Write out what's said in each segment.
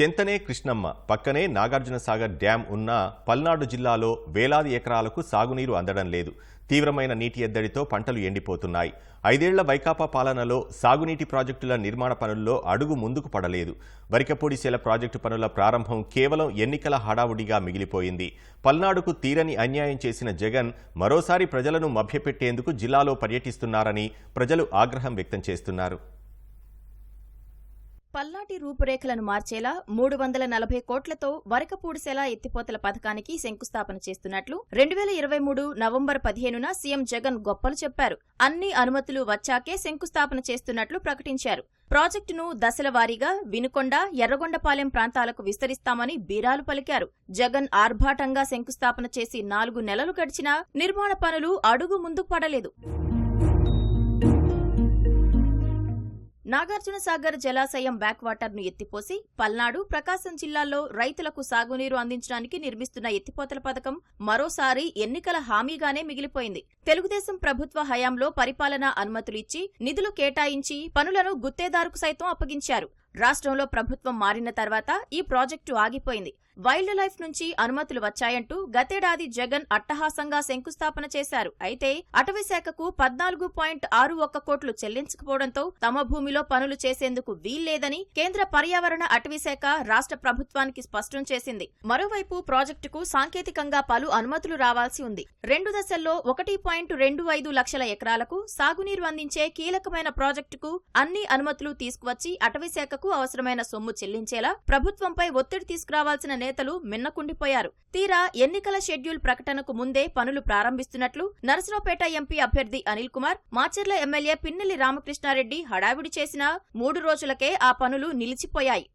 చెంతనే కృష్ణమ్మ. పక్కనే నాగార్జున సాగర్ డ్యాం ఉన్న పల్నాడు జిల్లాలో వేలాది ఎకరాలకు సాగునీరు అందడం లేదు. తీవ్రమైన నీటి ఎద్దడితో పంటలు ఎండిపోతున్నాయి. ఐదేళ్ళ వైకాపా పాలనలో సాగునీటి ప్రాజెక్టుల నిర్మాణ పనుల్లో అడుగు ముందుకు పడలేదు. వరికపొడిసేల ప్రాజెక్టు పనుల ప్రారంభం కేవలం ఎన్నికల హడావుడిగా మిగిలిపోయింది. పల్నాడుకు తీరని అన్యాయం చేసిన జగన్ మరోసారి ప్రజలను మభ్యపెట్టేందుకు జిల్లాలో పర్యటిస్తున్నారని ప్రజలు ఆగ్రహం వ్యక్తం చేస్తున్నారు. పల్నాటి రూపురేఖలను మార్చేలా మూడు వందల నలభై కోట్లతో వరకపూడిసేలా ఎత్తిపోతల పథకానికి శంకుస్థాపన చేస్తున్నట్లు రెండు వేల ఇరవై మూడు నవంబర్ పదిహేనున సీఎం జగన్ గొప్పలు చెప్పారు. అన్ని అనుమతులు వచ్చాకే శంకుస్థాపన చేస్తున్నట్లు ప్రకటించారు. ప్రాజెక్టును దశల వారీగా వినుకొండ ఎర్రగొండపాలెం ప్రాంతాలకు విస్తరిస్తామని బీరాలు పలికారు. జగన్ ఆర్భాటంగా శంకుస్థాపన చేసి నాలుగు నెలలు గడిచినా నిర్మాణ పనులు అడుగు ముందుకు పడలేదు. నాగార్జున సాగర్ జలాశయం బ్యాక్ వాటర్ను ఎత్తిపోసి పల్నాడు ప్రకాశం జిల్లాల్లో రైతులకు సాగునీరు అందించడానికి నిర్మిస్తున్న ఎత్తిపోతల పథకం మరోసారి ఎన్నికల హామీగానే మిగిలిపోయింది. తెలుగుదేశం ప్రభుత్వ హయాంలో పరిపాలనా అనుమతులు ఇచ్చి నిధులు కేటాయించి పనులను గుత్తేదారుకు సైతం అప్పగించారు. రాష్ట్రంలో ప్రభుత్వం మారిన తర్వాత ఈ ప్రాజెక్టు ఆగిపోయింది. వైల్డ్ లైఫ్ నుంచి అనుమతులు వచ్చాయంటూ గతేడాది జగన్ అట్టహాసంగా శంకుస్థాపన చేశారు. అయితే అటవీశాఖకు పద్నాలుగు పాయింట్ ఆరు ఒక్క కోట్లు చెల్లించకపోవడంతో తమ భూమిలో పనులు చేసేందుకు వీల్లేదని కేంద్ర పర్యావరణ అటవీశాఖ రాష్ట్ర ప్రభుత్వానికి స్పష్టం చేసింది. మరోవైపు ప్రాజెక్టుకు సాంకేతికంగా పలు అనుమతులు రావాల్సి ఉంది. రెండు దశల్లో ఒకటి పాయింట్ రెండు ఐదు లక్షల ఎకరాలకు సాగునీరు అందించే కీలకమైన ప్రాజెక్టుకు అన్ని అనుమతులు తీసుకువచ్చి అటవీశాఖకు అవసరమైన సొమ్ము చెల్లించేలా ప్రభుత్వంపై ఒత్తిడి తీసుకురావాల్సిన నేతలు మిన్నకుండిపోయారు. తీరా ఎన్నికల షెడ్యూల్ ప్రకటనకు ముందే పనులు ప్రారంభిస్తున్నట్లు నరసరావుపేట ఎంపీ అభ్యర్థి అనిల్ కుమార్ మాచర్ల ఎమ్మెల్యే పిన్నెల్లి రామకృష్ణారెడ్డి హడావిడి చేసిన మూడు రోజులకే ఆ పనులు నిలిచిపోయాయి.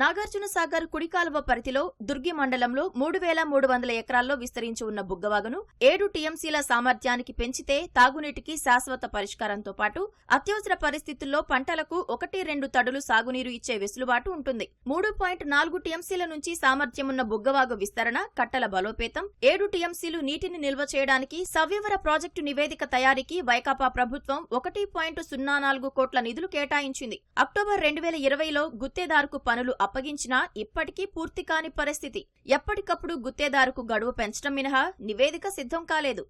నాగార్జున సాగర్ కుడికాలువ పరిధిలో దుర్గి మండలంలో మూడు వేల మూడు వందల ఎకరాల్లో విస్తరించి ఉన్న బుగ్గవాగును ఏడు టీఎంసీల సామర్థ్యానికి పెంచితే తాగునీటికి శాశ్వత పరిష్కారంతో పాటు అత్యవసర పరిస్థితుల్లో పంటలకు ఒకటి రెండు తడులు సాగునీరు ఇచ్చే వెసులుబాటు ఉంటుంది. మూడు పాయింట్ నాలుగు టీఎంసీల నుంచి సామర్థ్యమున్న బుగ్గవాగు విస్తరణ కట్టల బలోపేతం ఏడు టీఎంసీలు నీటిని నిల్వ చేయడానికి సవ్యవర ప్రాజెక్టు నివేదిక తయారీకి వైకాపా ప్రభుత్వం ఒకటి పాయింట్ సున్నా నాలుగు కోట్ల నిధులు కేటాయించింది. అక్టోబర్ రెండు వేల ఇరవైలో గుత్తేదారుకు పనులు అప్పగించినా ఇప్పటికీ పూర్తి కాని పరిస్థితి. ఎప్పటికప్పుడు గుత్తేదారుకు గడువు పెంచడం మినహా నివేదిక సిద్ధం కాలేదు.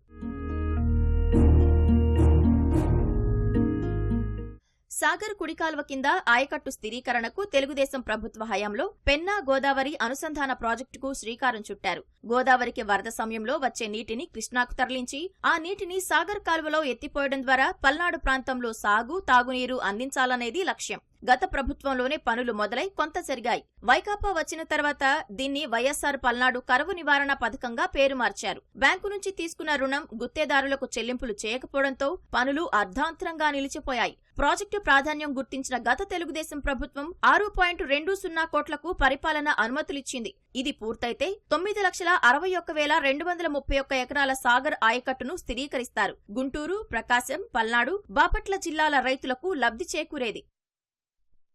సాగర్ కుడికాల్వ కింద ఆయకట్టు స్థిరీకరణకు తెలుగుదేశం ప్రభుత్వ హయాంలో పెన్నా గోదావరి అనుసంధాన ప్రాజెక్టుకు శ్రీకారం చుట్టారు. గోదావరికి వరద సమయంలో వచ్చే నీటిని కృష్ణాకు తరలించి ఆ నీటిని సాగర్ కాల్వలో ఎత్తిపోయడం ద్వారా పల్నాడు ప్రాంతంలో సాగు తాగునీరు అందించాలనేది లక్ష్యం. గత ప్రభుత్వంలోనే పనులు మొదలై కొంత జరిగాయి. వైకాపా వచ్చిన తర్వాత దీన్ని వైఎస్సార్ పల్నాడు కరువు నివారణ పథకంగా పేరు మార్చారు. బ్యాంకు నుంచి తీసుకున్న రుణం గుత్తేదారులకు చెల్లింపులు చేయకపోవడంతో పనులు అర్ధాంతరంగా నిలిచిపోయాయి. ప్రాజెక్టు ప్రాధాన్యం గుర్తించిన గత తెలుగుదేశం ప్రభుత్వం ఆరు పాయింట్ రెండు సున్నా కోట్లకు పరిపాలన అనుమతులిచ్చింది. ఇది పూర్తయితే తొమ్మిది లక్షల అరవై ఒక్క వేల రెండు వందల ముప్పై ఒక్క ఎకరాల సాగర్ ఆయకట్టును స్థిరీకరిస్తారు. గుంటూరు ప్రకాశం పల్నాడు బాపట్ల జిల్లాల రైతులకు లబ్ధి చేకూరేది.